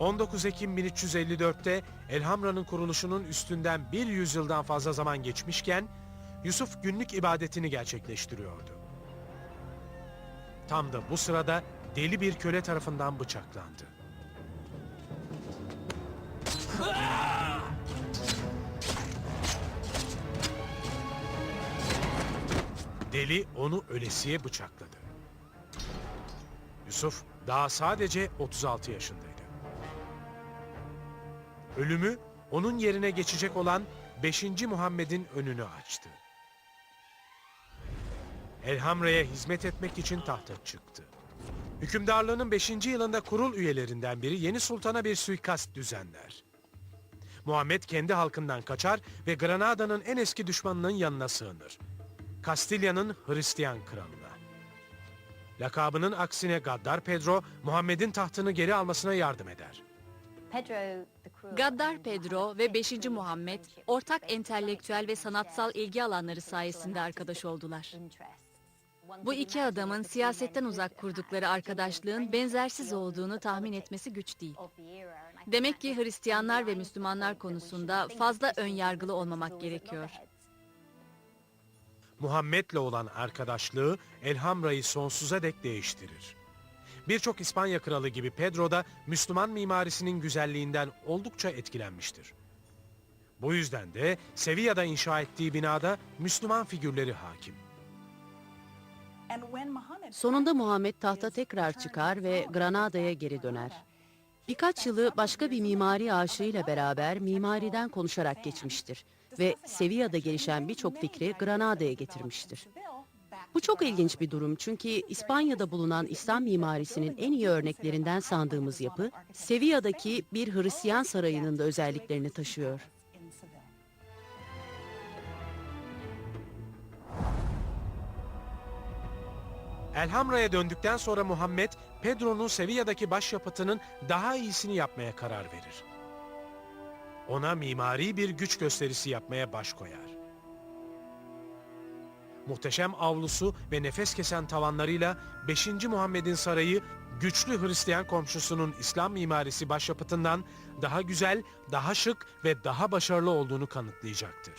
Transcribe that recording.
19 Ekim 1354'te Elhamra'nın kuruluşunun üstünden bir yüzyıldan fazla zaman geçmişken Yusuf günlük ibadetini gerçekleştiriyordu. Tam da bu sırada deli bir köle tarafından bıçaklandı. Deli onu ölesiye bıçakladı. Yusuf daha sadece 36 yaşındaydı. Ölümü onun yerine geçecek olan 5. Muhammed'in önünü açtı. Elhamra'ya hizmet etmek için tahta çıktı. Hükümdarlığının 5. yılında kurul üyelerinden biri yeni sultana bir suikast düzenler. Muhammed kendi halkından kaçar ve Granada'nın en eski düşmanının yanına sığınır. Kastilya'nın Hristiyan kralına. Lakabının aksine Gaddar Pedro, Muhammed'in tahtını geri almasına yardım eder. Gaddar Pedro ve 5. Muhammed ortak entelektüel ve sanatsal ilgi alanları sayesinde arkadaş oldular. Bu iki adamın siyasetten uzak kurdukları arkadaşlığın benzersiz olduğunu tahmin etmesi güç değil. Demek ki Hristiyanlar ve Müslümanlar konusunda fazla ön yargılı olmamak gerekiyor. Muhammed'le olan arkadaşlığı Elhamra'yı sonsuza dek değiştirir. Birçok İspanya kralı gibi Pedro da Müslüman mimarisinin güzelliğinden oldukça etkilenmiştir. Bu yüzden de Sevilla'da inşa ettiği binada Müslüman figürleri hakim. Sonunda Muhammed tahta tekrar çıkar ve Granada'ya geri döner. Birkaç yılı başka bir mimari aşığıyla beraber mimariden konuşarak geçmiştir ve Sevilla'da gelişen birçok fikri Granada'ya getirmiştir. Bu çok ilginç bir durum çünkü İspanya'da bulunan İslam mimarisinin en iyi örneklerinden sandığımız yapı, Sevilla'daki bir Hristiyan sarayının da özelliklerini taşıyor. Elhamra'ya döndükten sonra Muhammed, Pedro'nun Sevilla'daki başyapıtının daha iyisini yapmaya karar verir. Ona mimari bir güç gösterisi yapmaya baş koyar. Muhteşem avlusu ve nefes kesen tavanlarıyla 5. Muhammed'in sarayı güçlü Hristiyan komşusunun İslam mimarisi başyapıtından daha güzel, daha şık ve daha başarılı olduğunu kanıtlayacaktır.